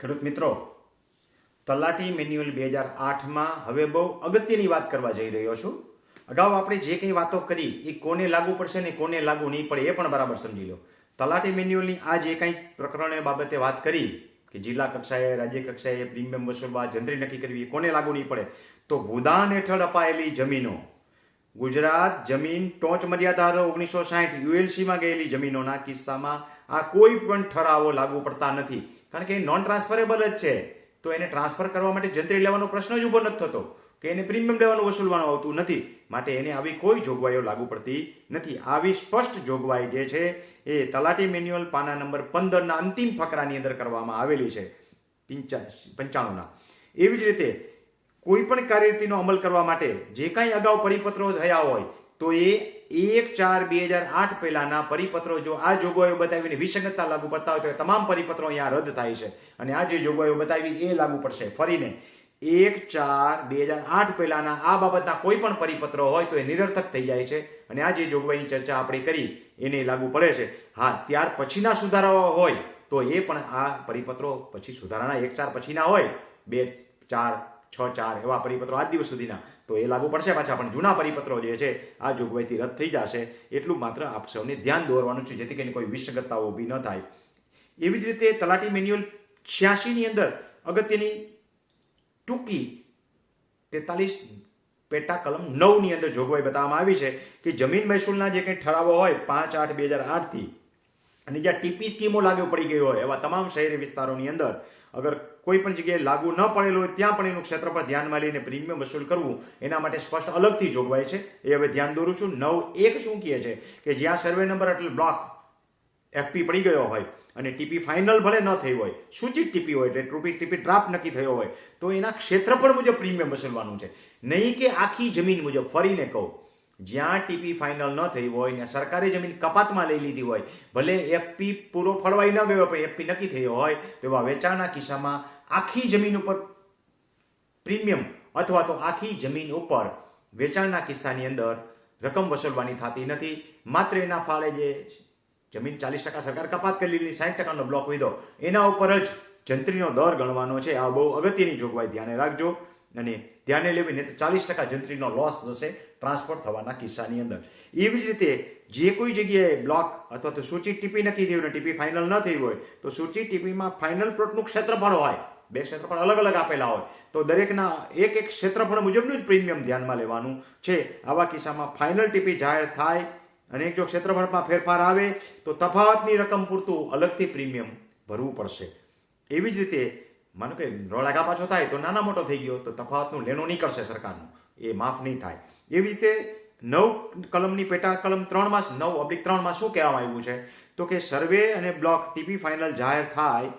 ખેડૂત મિત્રો, તલાટી મેન્યુઅલ બે હજાર આઠમાં હવે બહુ અગત્યની વાત કરવા જઈ રહ્યો છું. અગાઉ આપણે જે કંઈ વાતો કરી, એ કોને લાગુ પડશે ને કોને લાગુ નહીં પડે એ પણ બરાબર સમજી લો. તલાટી મેન્યુઅલની આ જે કંઈ પ્રકરણ બાબતે વાત કરી, કે જિલ્લા કક્ષાએ, રાજ્ય કક્ષાએ પ્રીમિયમ વસૂલવા જંત્રી નક્કી કરવી કોને લાગુ નહીં પડે, તો ભૂદાન હેઠળ અપાયેલી જમીનો, ગુજરાત જમીન ટોચ મર્યાદા ઓગણીસો સાઠ યુએલસીમાં ગયેલી જમીનોના કિસ્સામાં આ કોઈ પણ ઠરાવો લાગુ પડતા નથી. કારણ કે એ નોન ટ્રાન્સફરેબલ જ છે. તો એને ટ્રાન્સફર કરવા માટે જંત્રી લેવાનો પ્રશ્ન જ ઊભો નથી થતો કે એને પ્રીમિયમ લેવાનું વસૂલવાનું આવતું નથી. માટે એને આવી કોઈ જોગવાઈઓ લાગુ પડતી નથી. આવી સ્પષ્ટ જોગવાઈ જે છે એ તલાટી મેન્યુઅલ પાના નંબર પંદરના અંતિમ ફકરાની અંદર કરવામાં આવેલી છે. પિંચા, પંચાણુંના. એવી જ રીતે કોઈ પણ કાર્યરીતિનો અમલ કરવા માટે જે કાંઈ અગાઉ પરિપત્રો થયા હોય તો એ એક ચાર બે હજાર આઠ પહેલાના પરિપત્રો જો આ જોગવાઈઓ બતાવીને વિસંગતતા લાગુ પડતા હોય તો તમામ પરિપત્રો અહીંયા રદ થાય છે. અને આ જે જોગવાઈઓ બતાવી એ લાગુ પડશે. ફરીને એક ચાર બે હજાર આઠ પહેલાના આ બાબતના કોઈ પણ પરિપત્રો હોય તો એ નિરર્થક થઈ જાય છે. અને આ જે જોગવાઈની ચર્ચા આપણે કરી એને લાગુ પડે છે. હા, ત્યાર પછીના સુધારાઓ હોય તો એ પણ આ પરિપત્રો પછી સુધારાના. એક ચાર પછીના હોય, બે ચાર છ ચાર એવા પરિપત્રો આજ દિવસ સુધીના. તો એ લાગુ પડશે પાછા, પણ જૂના પરિપત્રો જે છે, આ જોગવાઈથી રદ થઈ જશે. એટલું માત્ર આપ સૌને ધ્યાન દોરવાનું છે, જેથી કરીને કોઈ વિસંગતતાઓ ઊભી ન થાય. એવી જ રીતે તલાટી મેન્યુઅલ છ્યાસીની અંદર અગત્યની ટૂંકી તેતાલીસ પેટા કલમ નવની અંદર જોગવાઈ બતાવવામાં આવી છે કે જમીન મહેસૂલના જે કંઈ ઠરાવો હોય, પાંચ આઠ બે હજાર આઠથી, અને જ્યાં ટીપી સ્કીમો લાગુ પડી ગઈ હોય, એવા તમામ શહેરી વિસ્તારોની અંદર અગર કોઈ પણ જગ્યાએ લાગુ ન પડેલું હોય, ત્યાં પણ એનું ક્ષેત્રફળ ધ્યાનમાં લઈને પ્રીમિયમ વસૂલ કરવું, એના માટે સ્પષ્ટ અલગથી જોગવાઈ છે. એ હવે ધ્યાન દોરું છું. નવ એક શું કહે છે કે જ્યાં સર્વે નંબર એટલે બ્લોક એફપી પડી ગયો હોય અને ટીપી ફાઇનલ ભલે ન થઈ હોય, સૂચિત ટીપી હોય એટલે ટ્રુપી ટીપી ડ્રાફ્ટ નક્કી થયો હોય, તો એના ક્ષેત્રફળ મુજબ પ્રીમિયમ વસૂલવાનું છે. નહીં કે આખી જમીન મુજબ. ફરીને કહું જ્યાં ટીપી ફાઇનલ ન થઈ હોય ને સરકારી જમીન કપાતમાં લઈ લીધી હોય, ભલે એફપી પૂરો ફળવાઈ ન ગયો પણ એફપી નક્કી થયો હોય તો એવા વેચાણના કિસ્સામાં આખી જમીન ઉપર પ્રીમિયમ અથવા તો આખી જમીન ઉપર વેચાણના કિસ્સાની અંદર રકમ વસૂલવાની થતી નથી. માત્ર એના ફાળે જે જમીન ચાલીસ ટકા સરકાર કપાત કરી લીધી સાઠ ટકાનો બ્લોક વીધો, એના ઉપર જ જંત્રીનો દર ગણવાનો છે. આ બહુ અગત્યની જોગવાઈ ધ્યાને રાખજો. અને ધ્યાને લેવીને ચાલીસ ટકા જંત્રીનો લોસ જશે ટ્રાન્સફર થવાના કિસ્સાની અંદર. એવી જ રીતે જે કોઈ જગ્યાએ બ્લોક અથવા તો સૂચિત ટીપી નક્કી થયું ને ટીપી ફાઇનલ ન થઈ હોય, તો સૂચિત ટીપીમાં ફાઇનલ પ્લોટનું ક્ષેત્રફળ હોય, બે ક્ષેત્રફળ અલગ અલગ આપેલા હોય, તો દરેકના એક એક ક્ષેત્રફળ મુજબનું જ પ્રીમિયમ ધ્યાનમાં લેવાનું છે. આવા કિસ્સામાં ફાઇનલ ટીપી જાહેર થાય અને જો ક્ષેત્રફળમાં ફેરફાર આવે, તો તફાવતની રકમ પૂરતું અલગથી પ્રીમિયમ ભરવું પડશે. એવી જ રીતે માનો કે રોળાગા પાછો થાય તો નાના મોટો થઈ ગયો તો તફાવતનું લેણું નહીં કરશે સરકારનું. એ માફ નહીં થાય. એવી રીતે નવ કલમની પેટા કલમ ત્રણમાં નવ ઓબ્લિક ત્રણમાં શું કહેવામાં આવ્યું છે? તો કે સર્વે અને બ્લોક ટીપી ફાઇનલ જાહેર થાય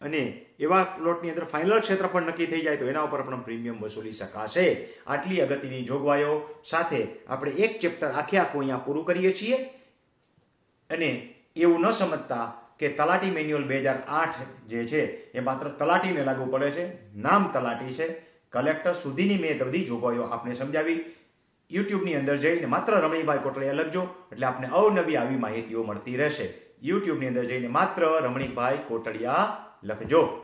અને એવા પ્લોટની અંદર ફાઇનલ ક્ષેત્રફળ નક્કી થઈ જાય તો એના ઉપર પણ પ્રીમિયમ વસૂલી શકાશે. આટલી અગત્યની જોગવાઈઓ સાથે આપણે એક ચેપ્ટર આખે આખું અહીંયા પૂરું કરીએ છીએ. અને એવું ન સમજતા કે તલાટી મેન્યુઅલ બે હજાર આઠ જે છે, એ માત્ર તલાટીને લાગુ પડે છે, નામ તલાટી છે. કલેક્ટર સુધીની મેં બધી જોગવાઈઓ આપને સમજાવી. યુટ્યુબની અંદર જઈને માત્ર રમણીભાઈ કોટડિયા લખજો, એટલે આપને અવનવી આવી માહિતીઓ મળતી રહેશે. યુટ્યુબની અંદર જઈને માત્ર રમણીભાઈ કોટડિયા લખજો.